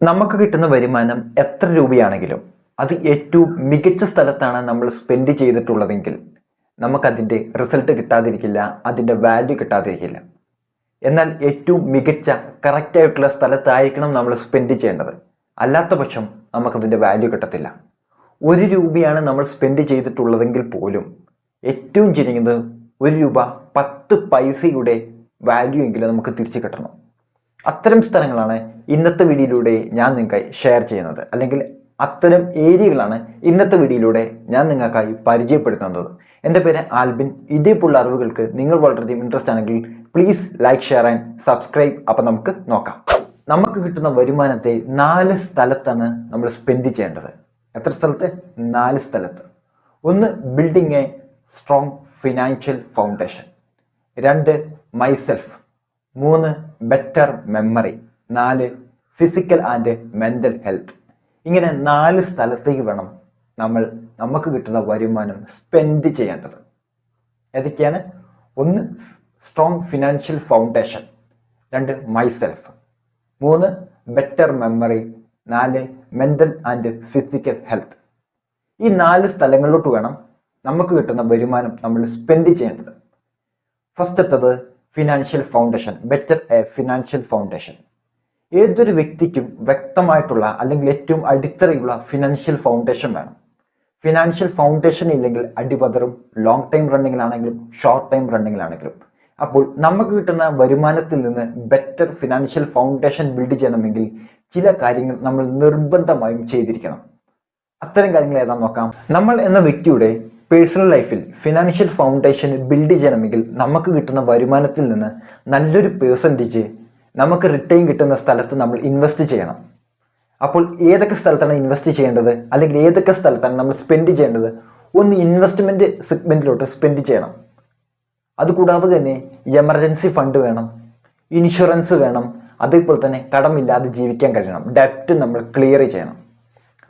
നമുക്ക് കിട്ടുന്ന വരുമാനം എത്ര രൂപയാണെങ്കിലും അത് ഏറ്റവും മികച്ച സ്ഥലത്താണ് നമ്മൾ സ്പെൻഡ് ചെയ്തിട്ടുള്ളതെങ്കിൽ നമുക്കതിന്റെ റിസൾട്ട് കിട്ടാതിരിക്കില്ല അതിന്റെ വാല്യൂ കിട്ടാതിരിക്കില്ല. എന്നാൽ ഏറ്റവും മികച്ച കറക്റ്റായിട്ടുള്ള സ്ഥലത്തായിരിക്കണം നമ്മൾ സ്പെൻഡ് ചെയ്യേണ്ടത്. അല്ലാത്ത പക്ഷം നമുക്കതിന്റെ വാല്യൂ കിട്ടത്തില്ല. ഒരു രൂപയാണ് നമ്മൾ സ്പെൻഡ് ചെയ്തിട്ടുള്ളതെങ്കിൽ പോലും ഏറ്റവും ചുരുങ്ങിയത് ഒരു രൂപ പത്ത് പൈസയുടെ വാല്യൂ എങ്കിലും നമുക്ക് തിരിച്ചു കിട്ടണം. അത്തരം സ്ഥലങ്ങളാണ് ഇന്നത്തെ വീഡിയോയിലൂടെ ഞാൻ നിങ്ങൾക്കായി ഷെയർ ചെയ്യുന്നത്. അല്ലെങ്കിൽ അത്തരം ഏരിയകളാണ് ഇന്നത്തെ വീഡിയോയിലൂടെ ഞാൻ നിങ്ങൾക്കായി പരിചയപ്പെടുത്തുന്നത്. എന്റെ പേര് ആൽബിൻ. ഇതേപോലുള്ള അറിവുകൾക്ക് നിങ്ങൾ വളരെയധികം ഇൻട്രസ്റ്റ് ആണെങ്കിൽ please like share and subscribe അപ്പം നമുക്ക് നോക്കാം. നമുക്ക് കിട്ടുന്ന വരുമാനത്തെ നാല് സ്ഥലത്താണ് നമ്മൾ സ്പെൻഡ് ചെയ്യേണ്ടത്. എത്ര സ്ഥലത്ത്? നാല് സ്ഥലത്ത്. ഒന്ന് building a strong financial foundation രണ്ട് മൈസെൽഫ് മൂന്ന് ബെറ്റർ മെമ്മറി നാല് ഫിസിക്കൽ ആൻഡ് മെന്റൽ ഹെൽത്ത് ഇങ്ങനെ നാല് സ്ഥലത്തേക്ക് വേണം നമ്മൾ നമുക്ക് കിട്ടുന്ന വരുമാനം സ്പെൻഡ് ചെയ്യേണ്ടത്. ഏതൊക്കെയാണ്? ഒന്ന് സ്ട്രോങ് ഫിനാൻഷ്യൽ ഫൗണ്ടേഷൻ രണ്ട് മൈസെൽഫ് മൂന്ന് ബെറ്റർ മെമ്മറി നാല് മെന്റൽ ആൻഡ് ഫിസിക്കൽ ഹെൽത്ത് ഈ നാല് സ്ഥലങ്ങളിലോട്ട് വേണം നമുക്ക് കിട്ടുന്ന വരുമാനം നമ്മൾ സ്പെൻഡ് ചെയ്യേണ്ടത്. ഫസ്റ്റത്തത് financial foundation better a financial foundation ഏതൊരു വ്യക്തിക്കും വ്യക്തമായിട്ടുള്ള അല്ലെങ്കിൽ ഏറ്റവും അടിത്തറയുള്ള ഫിനാൻഷ്യൽ ഫൗണ്ടേഷൻ വേണം. ഫിനാൻഷ്യൽ ഫൗണ്ടേഷൻ ഇല്ലെങ്കിൽ അടിപതറും ലോങ് ടൈം റണ്ണിങ്ങിലാണെങ്കിലും ഷോർട്ട് ടൈം റണ്ണിങ്ങിലാണെങ്കിലും അപ്പോൾ നമുക്ക് കിട്ടുന്ന വരുമാനത്തിൽ നിന്ന് ബെറ്റർ ഫിനാൻഷ്യൽ ഫൗണ്ടേഷൻ ബിൽഡ് ചെയ്യണമെങ്കിൽ ചില കാര്യങ്ങൾ നമ്മൾ നിർബന്ധമായും ചെയ്തിരിക്കണം. അത്തരം കാര്യങ്ങൾ ഏതാ നോക്കാം. നമ്മൾ എന്ന വ്യക്തിയുടെ പേഴ്സണൽ ലൈഫിൽ ഫിനാൻഷ്യൽ ഫൗണ്ടേഷൻ ബിൽഡ് ചെയ്യണമെങ്കിൽ നമുക്ക് കിട്ടുന്ന വരുമാനത്തിൽ നിന്ന് നല്ലൊരു പേഴ്സന്റേജ് നമുക്ക് റിട്ടേൺ കിട്ടുന്ന സ്ഥലത്ത് നമ്മൾ ഇൻവെസ്റ്റ് ചെയ്യണം. അപ്പോൾ ഏതൊക്കെ സ്ഥലത്താണ് ഇൻവെസ്റ്റ് ചെയ്യേണ്ടത്? അല്ലെങ്കിൽ ഏതൊക്കെ സ്ഥലത്താണ് നമ്മൾ സ്പെൻഡ് ചെയ്യേണ്ടത്? ഒന്ന് ഇൻവെസ്റ്റ്മെന്റ് സെഗ്മെന്റിലോട്ട് സ്പെൻഡ് ചെയ്യണം. അതുകൂടാതെ തന്നെ എമർജൻസി ഫണ്ട് വേണം. ഇൻഷുറൻസ് വേണം. അതേപോലെ തന്നെ കടമില്ലാതെ ജീവിക്കാൻ കഴിയണം. ഡെറ്റ് നമ്മൾ ക്ലിയർ ചെയ്യണം.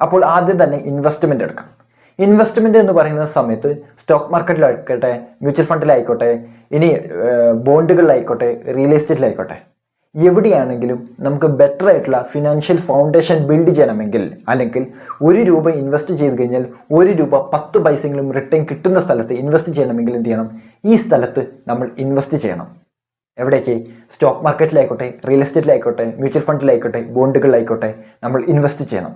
അപ്പോൾ ആദ്യം തന്നെ ഇൻവെസ്റ്റ്മെന്റ് എടുക്കാം. ഇൻവെസ്റ്റ്മെന്റ് എന്ന് പറയുന്ന സമയത്ത് സ്റ്റോക്ക് മാർക്കറ്റിലായിക്കോട്ടെ മ്യൂച്വൽ ഫണ്ടിലായിക്കോട്ടെ ഇനി ബോണ്ടുകളിലായിക്കോട്ടെ റിയൽ എസ്റ്റേറ്റിലായിക്കോട്ടെ എവിടെയാണെങ്കിലും നമുക്ക് ബെറ്റർ ആയിട്ടുള്ള ഫിനാൻഷ്യൽ ഫൗണ്ടേഷൻ ബിൽഡ് ചെയ്യണമെങ്കിൽ അല്ലെങ്കിൽ ഒരു രൂപ ഇൻവെസ്റ്റ് ചെയ്ത് കഴിഞ്ഞാൽ ഒരു രൂപ പത്ത് പൈസയെങ്കിലും റിട്ടേൺ കിട്ടുന്ന സ്ഥലത്ത് ഇൻവെസ്റ്റ് ചെയ്യണമെങ്കിൽ എന്ത് ചെയ്യണം? ഈ സ്ഥലത്ത് നമ്മൾ ഇൻവെസ്റ്റ് ചെയ്യണം. എവിടേക്ക്? സ്റ്റോക്ക് മാർക്കറ്റിലായിക്കോട്ടെ റിയൽ എസ്റ്റേറ്റിലായിക്കോട്ടെ മ്യൂച്വൽ ഫണ്ടിലായിക്കോട്ടെ ബോണ്ടുകളിലായിക്കോട്ടെ നമ്മൾ ഇൻവെസ്റ്റ് ചെയ്യണം.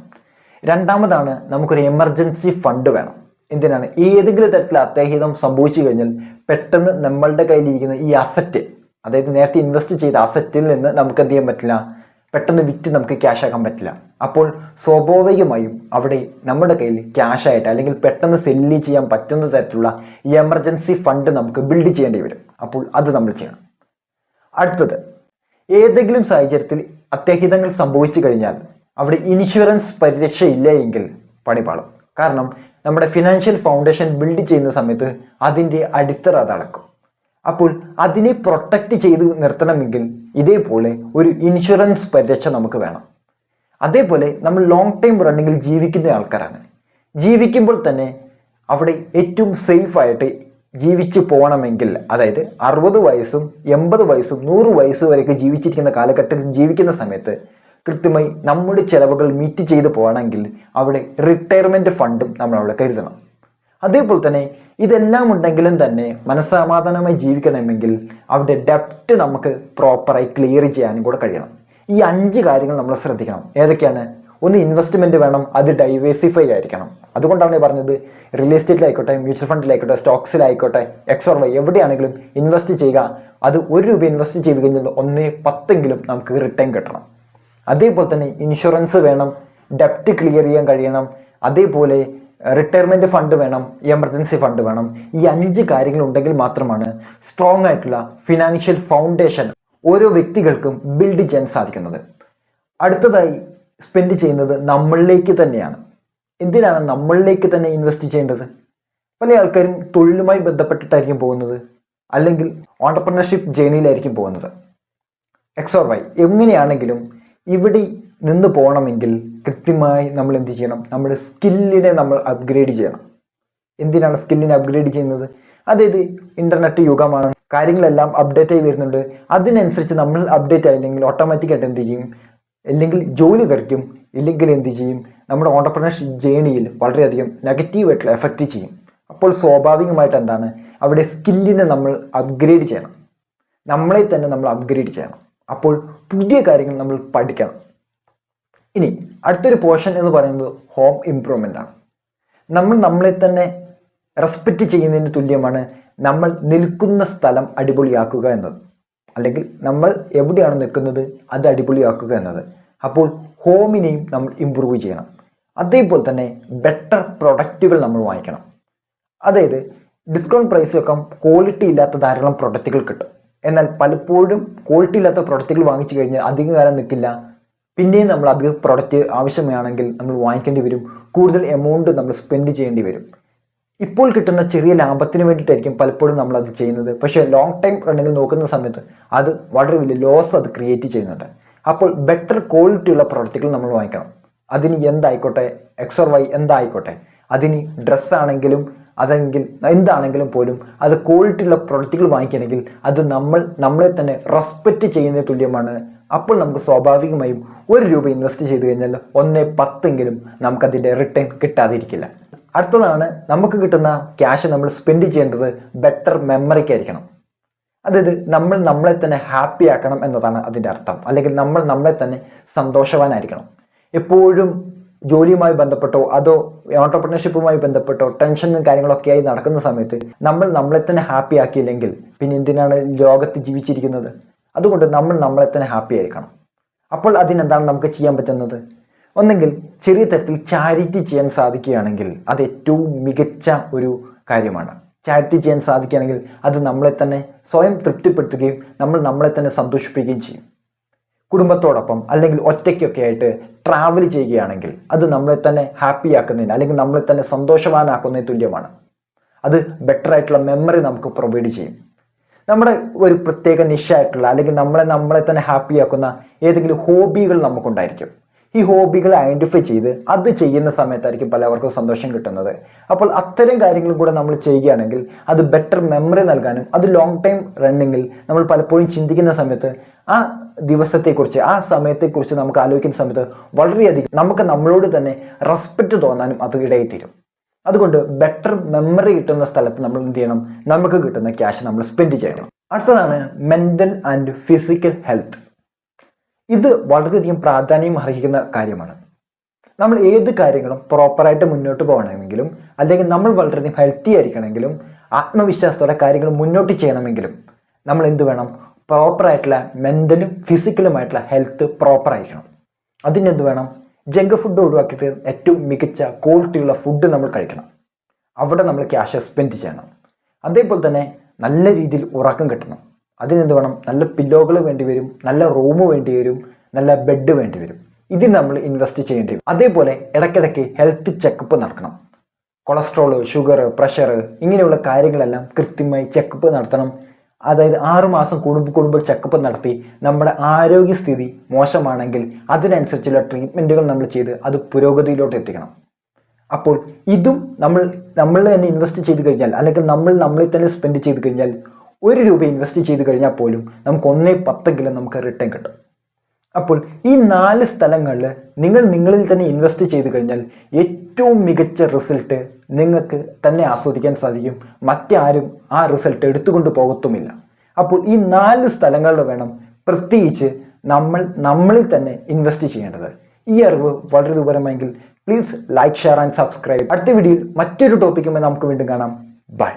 രണ്ടാമതാണ് നമുക്കൊരു എമർജൻസി ഫണ്ട് വേണം. എന്തിനാണ്? ഏതെങ്കിലും തരത്തിൽ അത്യാഹിതം സംഭവിച്ചു കഴിഞ്ഞാൽ പെട്ടെന്ന് നമ്മളുടെ കയ്യിലിരിക്കുന്ന ഈ അസറ്റ് അതായത് നേരത്തെ ഇൻവെസ്റ്റ് ചെയ്ത അസറ്റിൽ നിന്ന് നമുക്ക് എന്ത് ചെയ്യാൻ പറ്റില്ല? പെട്ടെന്ന് വിറ്റ് നമുക്ക് ക്യാഷ് ആക്കാൻ പറ്റില്ല. അപ്പോൾ സ്വാഭാവികമായും അവിടെ നമ്മുടെ കയ്യിൽ ക്യാഷ് ആയിട്ട് അല്ലെങ്കിൽ പെട്ടെന്ന് സെല്ല് ചെയ്യാൻ പറ്റുന്ന തരത്തിലുള്ള എമർജൻസി ഫണ്ട് നമുക്ക് ബിൽഡ് ചെയ്യേണ്ടി വരും. അപ്പോൾ അത് നമ്മൾ ചെയ്യണം. അടുത്തത് ഏതെങ്കിലും സാഹചര്യത്തിൽ അത്യാഹിതങ്ങൾ സംഭവിച്ചു കഴിഞ്ഞാൽ അവിടെ ഇൻഷുറൻസ് പരിരക്ഷ ഇല്ല എങ്കിൽ പണിപാളും കാരണം നമ്മുടെ ഫിനാൻഷ്യൽ ഫൗണ്ടേഷൻ ബിൽഡ് ചെയ്യുന്ന സമയത്ത് അതിന്റെ അടിത്തറ അതളക്കും അപ്പോൾ അതിനെ പ്രൊട്ടക്റ്റ് ചെയ്ത് നിർത്തണമെങ്കിൽ ഇതേപോലെ ഒരു ഇൻഷുറൻസ് പരിരക്ഷ നമുക്ക് വേണം. അതേപോലെ നമ്മൾ ലോങ് ടൈം റണ്ണിങ്ങിൽ ജീവിക്കുന്ന ആൾക്കാരാണ്. ജീവിക്കുമ്പോൾ തന്നെ അവിടെ ഏറ്റവും സേഫ് ആയിട്ട് ജീവിച്ചു പോകണമെങ്കിൽ അതായത് അറുപത് വയസ്സും എൺപത് വയസ്സും നൂറ് വയസ്സ് വരെയൊക്കെ ജീവിച്ചിരിക്കുന്ന കാലഘട്ടത്തിൽ ജീവിക്കുന്ന സമയത്ത് കൃത്യമായി നമ്മുടെ ചിലവുകൾ മീറ്റ് ചെയ്ത് പോകണമെങ്കിൽ അവിടെ റിട്ടയർമെന്റ് ഫണ്ടും നമ്മൾ അവിടെ കരുതണം. അതേപോലെ തന്നെ ഇതെല്ലാം ഉണ്ടെങ്കിലും തന്നെ മനസ്സമാധാനമായി ജീവിക്കണമെങ്കിൽ അവിടെ ഡെപ്റ്റ് നമുക്ക് പ്രോപ്പറായി ക്ലിയർ ചെയ്യാനും കൂടെ കഴിയണം. ഈ അഞ്ച് കാര്യങ്ങൾ നമ്മൾ ശ്രദ്ധിക്കണം. ഏതൊക്കെയാണ്? ഒന്ന് ഇൻവെസ്റ്റ്മെന്റ് വേണം അത് ഡൈവേഴ്സിഫൈ ആയിരിക്കണം. അതുകൊണ്ടാണ് പറഞ്ഞത് റിയൽ എസ്റ്റേറ്റിലായിക്കോട്ടെ മ്യൂച്വൽ ഫണ്ടിലായിക്കോട്ടെ സ്റ്റോക്സിലായിക്കോട്ടെ എക്സോർ വൈ എവിടെയാണെങ്കിലും ഇൻവെസ്റ്റ് ചെയ്യുക. അത് ഒരു രൂപ ഇൻവെസ്റ്റ് ചെയ്ത് കഴിഞ്ഞാൽ ഒന്നേ പത്തെങ്കിലും നമുക്ക് റിട്ടേൺ കിട്ടണം. അതേപോലെ തന്നെ ഇൻഷുറൻസ് വേണം ഡെപ്റ്റ് ക്ലിയർ ചെയ്യാൻ കഴിയണം. അതേപോലെ റിട്ടയർമെന്റ് ഫണ്ട് വേണം എമർജൻസി ഫണ്ട് വേണം ഈ അഞ്ച് കാര്യങ്ങൾ ഉണ്ടെങ്കിൽ മാത്രമാണ് സ്ട്രോങ് ആയിട്ടുള്ള ഫിനാൻഷ്യൽ ഫൗണ്ടേഷൻ ഓരോ വ്യക്തികൾക്കും ബിൽഡ് ചെയ്യാൻ സാധിക്കുന്നത്. അടുത്തതായി സ്പെൻഡ് ചെയ്യുന്നത് നമ്മളിലേക്ക് തന്നെയാണ്. എന്തിനാണ് നമ്മളിലേക്ക് തന്നെ ഇൻവെസ്റ്റ് ചെയ്യേണ്ടത്? പല ആൾക്കാരും തൊഴിലുമായി ബന്ധപ്പെട്ടിട്ടായിരിക്കും പോകുന്നത് അല്ലെങ്കിൽ ഓണ്ടർപ്രണർഷിപ്പ് ജേണിയിലായിരിക്കും പോകുന്നത്. എക്സോർ വൈ എങ്ങനെയാണെങ്കിലും ഇവിടെ നിന്ന് പോകണമെങ്കിൽ കൃത്യമായി നമ്മൾ എന്ത് ചെയ്യണം? നമ്മുടെ സ്കില്ലിനെ നമ്മൾ അപ്ഗ്രേഡ് ചെയ്യണം. എന്തിനാണ് സ്കില്ലിനെ അപ്ഗ്രേഡ് ചെയ്യുന്നത്? അതായത് ഇന്റർനെറ്റ് യുഗമാണ്. കാര്യങ്ങളെല്ലാം അപ്ഡേറ്റ് ആയി വരുന്നുണ്ട്. അതിനനുസരിച്ച് നമ്മൾ അപ്ഡേറ്റ് ആയില്ലെങ്കിൽ ഓട്ടോമാറ്റിക്കായിട്ട് എന്ത് ചെയ്യും? അല്ലെങ്കിൽ ജോലി തെറിക്കും. ഇല്ലെങ്കിൽ എന്ത് ചെയ്യും? നമ്മുടെ ഓണ്ടർപ്രണർഷിപ്പ് ജേണിയിൽ വളരെയധികം നെഗറ്റീവായിട്ടുള്ള എഫക്റ്റ് ചെയ്യും. അപ്പോൾ സ്വാഭാവികമായിട്ട് എന്താണ്? അവിടെ സ്കില്ലിനെ നമ്മൾ അപ്ഗ്രേഡ് ചെയ്യണം. നമ്മളെ തന്നെ നമ്മൾ അപ്ഗ്രേഡ് ചെയ്യണം. അപ്പോൾ പുതിയ കാര്യങ്ങൾ നമ്മൾ പഠിക്കണം. ഇനി അടുത്തൊരു പോർഷൻ എന്ന് പറയുന്നത് ഹോം ഇംപ്രൂവ്മെന്റ് ആണ്. നമ്മൾ നമ്മളെ തന്നെ റെസ്പെക്റ്റ് ചെയ്യുന്നതിന് തുല്യമാണ് നമ്മൾ നിൽക്കുന്ന സ്ഥലം അടിപൊളിയാക്കുക എന്നത്. അല്ലെങ്കിൽ നമ്മൾ എവിടെയാണ് നിൽക്കുന്നത് അത് അടിപൊളിയാക്കുക എന്നത്. അപ്പോൾ ഹോമിനെയും നമ്മൾ ഇമ്പ്രൂവ് ചെയ്യണം. അതേപോലെ തന്നെ ബെറ്റർ പ്രൊഡക്റ്റുകൾ നമ്മൾ വാങ്ങിക്കണം. അതായത് ഡിസ്കൗണ്ട് പ്രൈസിലൊക്കെ ക്വാളിറ്റി ഇല്ലാത്ത ധാരാളം പ്രൊഡക്റ്റുകൾ കിട്ടും. എന്നാൽ പലപ്പോഴും ക്വാളിറ്റി ഇല്ലാത്ത പ്രൊഡക്റ്റുകൾ വാങ്ങിച്ചു കഴിഞ്ഞാൽ അധികം കാലം നിൽക്കില്ല. പിന്നെയും നമ്മൾ അത് പ്രൊഡക്റ്റ് ആവശ്യമാണെങ്കിൽ നമ്മൾ വാങ്ങിക്കേണ്ടി വരും. കൂടുതൽ എമൗണ്ട് നമ്മൾ സ്പെൻഡ് ചെയ്യേണ്ടി വരും. ഇപ്പോൾ കിട്ടുന്ന ചെറിയ ലാഭത്തിന് വേണ്ടിയിട്ടായിരിക്കും പലപ്പോഴും നമ്മൾ അത് ചെയ്യുന്നത്. പക്ഷേ ലോങ് ടൈം റണ്ണിങ്ങിൽ നോക്കുന്ന സമയത്ത് അത് വളരെ വലിയ ലോസ് അത് ക്രിയേറ്റ് ചെയ്യുന്നുണ്ട്. അപ്പോൾ ബെറ്റർ ക്വാളിറ്റി ഉള്ള പ്രൊഡക്റ്റുകൾ നമ്മൾ വാങ്ങിക്കണം. അതിന് എന്തായിക്കോട്ടെ? എക്സർ വൈ എന്തായിക്കോട്ടെ? അതിന് ഡ്രസ്സാണെങ്കിലും അതെങ്കിൽ എന്താണെങ്കിലും പോലും അത് ക്വാളിറ്റി ഉള്ള പ്രൊഡക്റ്റുകൾ വാങ്ങിക്കണമെങ്കിൽ അത് നമ്മൾ നമ്മളെ തന്നെ റെസ്പെക്റ്റ് ചെയ്യുന്നതിന് തുല്യമാണ് അപ്പോൾ നമുക്ക് സ്വാഭാവികമായും ഒരു രൂപ ഇൻവെസ്റ്റ് ചെയ്ത് കഴിഞ്ഞാൽ ഒന്നേ പത്തെങ്കിലും നമുക്കതിന്റെ റിട്ടേൺ കിട്ടാതിരിക്കില്ല. അടുത്തതാണ് നമുക്ക് കിട്ടുന്ന ക്യാഷ് നമ്മൾ സ്പെൻഡ് ചെയ്യേണ്ടത് ബെറ്റർ മെമ്മറിക്കായിരിക്കണം അതായത് നമ്മൾ നമ്മളെ തന്നെ ഹാപ്പി ആക്കണം എന്നതാണ് അതിന്റെ അർത്ഥം. അല്ലെങ്കിൽ നമ്മൾ നമ്മളെ തന്നെ സന്തോഷവാനായിരിക്കണം. എപ്പോഴും ജോലിയുമായി ബന്ധപ്പെട്ടോ അതോ ഓണ്ടർപ്രണർഷിപ്പുമായി ബന്ധപ്പെട്ടോ ടെൻഷനും കാര്യങ്ങളൊക്കെ ആയി നടക്കുന്ന സമയത്ത് നമ്മൾ നമ്മളെ തന്നെ ഹാപ്പി ആക്കിയില്ലെങ്കിൽ പിന്നെ എന്തിനാണ് ലോകത്ത് ജീവിച്ചിരിക്കുന്നത്? അതുകൊണ്ട് നമ്മൾ നമ്മളെ തന്നെ ഹാപ്പി ആയിരിക്കണം. അപ്പോൾ അതിനെന്താണ് നമുക്ക് ചെയ്യാൻ പറ്റുന്നത്? ഒന്നെങ്കിൽ ചെറിയ തരത്തിൽ ചാരിറ്റി ചെയ്യാൻ സാധിക്കുകയാണെങ്കിൽ അത് ഏറ്റവും മികച്ച ഒരു കാര്യമാണ്. ചാരിറ്റി ചെയ്യാൻ സാധിക്കുകയാണെങ്കിൽ അത് നമ്മളെ തന്നെ സ്വയം തൃപ്തിപ്പെടുത്തുകയും നമ്മൾ നമ്മളെ തന്നെ സന്തോഷിപ്പിക്കുകയും ചെയ്യും. കുടുംബത്തോടൊപ്പം അല്ലെങ്കിൽ ഒറ്റയ്ക്കൊക്കെ ആയിട്ട് ട്രാവൽ ചെയ്യുകയാണെങ്കിൽ അത് നമ്മളെ തന്നെ ഹാപ്പി ആക്കുന്നതിന് അല്ലെങ്കിൽ നമ്മളെ തന്നെ സന്തോഷവാനാക്കുന്നതിന് തുല്യമാണ്. അത് ബെറ്റർ ആയിട്ടുള്ള മെമ്മറി നമുക്ക് പ്രൊവൈഡ് ചെയ്യും. നമ്മുടെ ഒരു പ്രത്യേക നിഷായിട്ടുള്ള അല്ലെങ്കിൽ നമ്മളെ നമ്മളെ തന്നെ ഹാപ്പി ആക്കുന്ന ഏതെങ്കിലും ഹോബികൾ നമുക്കുണ്ടായിരിക്കും. ഈ ഹോബികൾ ഐഡന്റിഫൈ ചെയ്ത് അത് ചെയ്യുന്ന സമയത്തായിരിക്കും പലവർക്കും സന്തോഷം കിട്ടുന്നത്. അപ്പോൾ അത്തരം കാര്യങ്ങളും കൂടെ നമ്മൾ ചെയ്യുകയാണെങ്കിൽ അത് ബെറ്റർ മെമ്മറി നൽകാനും അത് ലോങ് ടൈം റണ്ണിങ്ങിൽ നമ്മൾ പലപ്പോഴും ചിന്തിക്കുന്ന സമയത്ത് ആ ദിവസത്തെക്കുറിച്ച് ആ സമയത്തെക്കുറിച്ച് നമുക്ക് ആലോചിക്കുന്ന സമയത്ത് വളരെയധികം നമുക്ക് നമ്മളോട് തന്നെ റെസ്പെക്റ്റ് തോന്നാനും അത് ഇടയിത്തീരും അതുകൊണ്ട് ബെറ്റർ മെമ്മറി കിട്ടുന്ന സ്ഥലത്ത് നമ്മൾ എന്ത് ചെയ്യണം? നമുക്ക് കിട്ടുന്ന ക്യാഷ് നമ്മൾ സ്പെൻഡ് ചെയ്യണം. അടുത്തതാണ് മെന്റൽ ആൻഡ് ഫിസിക്കൽ ഹെൽത്ത് ഇത് വളരെയധികം പ്രാധാന്യം അർഹിക്കുന്ന കാര്യമാണ്. നമ്മൾ ഏത് കാര്യങ്ങളും പ്രോപ്പറായിട്ട് മുന്നോട്ട് പോകണമെങ്കിലും അല്ലെങ്കിൽ നമ്മൾ വളരെയധികം ഹെൽത്തി ആയിരിക്കണമെങ്കിലും ആത്മവിശ്വാസത്തോടെ കാര്യങ്ങൾ മുന്നോട്ട് ചെയ്യണമെങ്കിലും നമ്മൾ എന്ത് വേണം? പ്രോപ്പറായിട്ടുള്ള മെന്റലും ഫിസിക്കലുമായിട്ടുള്ള ഹെൽത്ത് പ്രോപ്പറായിരിക്കണം അതിനെന്ത് വേണം? ജങ്ക് ഫുഡ് ഒഴിവാക്കിയിട്ട് ഏറ്റവും മികച്ച ക്വാളിറ്റിയുള്ള ഫുഡ് നമ്മൾ കഴിക്കണം. അവിടെ നമ്മൾ ക്യാഷ് സ്പെൻഡ് ചെയ്യണം. അതേപോലെ തന്നെ നല്ല രീതിയിൽ ഉറക്കം കിട്ടണം. അതിനെന്ത് വേണം? നല്ല പില്ലോകൾ വേണ്ടി വരും നല്ല റൂം വേണ്ടി വരും നല്ല ബെഡ് വേണ്ടി വരും. ഇതിൽ നമ്മൾ ഇൻവെസ്റ്റ് ചെയ്യേണ്ടി വരും. അതേപോലെ ഇടയ്ക്കിടയ്ക്ക് ഹെൽത്ത് ചെക്കപ്പ് നടക്കണം. കൊളസ്ട്രോൾ ഷുഗർ പ്രഷർ ഇങ്ങനെയുള്ള കാര്യങ്ങളെല്ലാം കൃത്യമായി ചെക്കപ്പ് നടത്തണം. അതായത് ആറു മാസം കൂടുമ്പോൾ കൂടുമ്പോൾ ചെക്കപ്പ് നടത്തി നമ്മുടെ ആരോഗ്യസ്ഥിതി മോശമാണെങ്കിൽ അതിനനുസരിച്ചുള്ള ട്രീറ്റ്മെന്റുകൾ നമ്മൾ ചെയ്ത് അത് പുരോഗതിയിലോട്ട് എത്തിക്കണം. അപ്പോൾ ഇതും നമ്മൾ നമ്മൾ തന്നെ ഇൻവെസ്റ്റ് ചെയ്ത് കഴിഞ്ഞാൽ അല്ലെങ്കിൽ നമ്മൾ നമ്മളിൽ തന്നെ സ്പെൻഡ് ചെയ്ത് കഴിഞ്ഞാൽ ഒരു രൂപ ഇൻവെസ്റ്റ് ചെയ്ത് കഴിഞ്ഞാൽ പോലും നമുക്ക് ഒന്നേ പത്തെങ്കിലും നമുക്ക് റിട്ടേൺ കിട്ടും. അപ്പോൾ ഈ നാല് സ്ഥലങ്ങളിൽ നിങ്ങൾ നിങ്ങളിൽ തന്നെ ഇൻവെസ്റ്റ് ചെയ്തു കഴിഞ്ഞാൽ ഏറ്റവും മികച്ച റിസൾട്ട് നിങ്ങൾക്ക് തന്നെ ആസ്വദിക്കാൻ സാധിക്കും. മറ്റാരും ആ റിസൾട്ട് എടുത്തുകൊണ്ട് പോകത്തുമില്ല. അപ്പോൾ ഈ നാല് സ്ഥലങ്ങളിൽ വേണം പ്രത്യേകിച്ച് നമ്മൾ നമ്മളിൽ തന്നെ ഇൻവെസ്റ്റ് ചെയ്യേണ്ടത്. ഈ അറിവ് വളരെ ഉപകരമെങ്കിൽ please like share and subscribe അടുത്ത വീഡിയോയിൽ മറ്റൊരു ടോപ്പിക്കുമായി നമുക്ക് വീണ്ടും കാണാം. ബൈ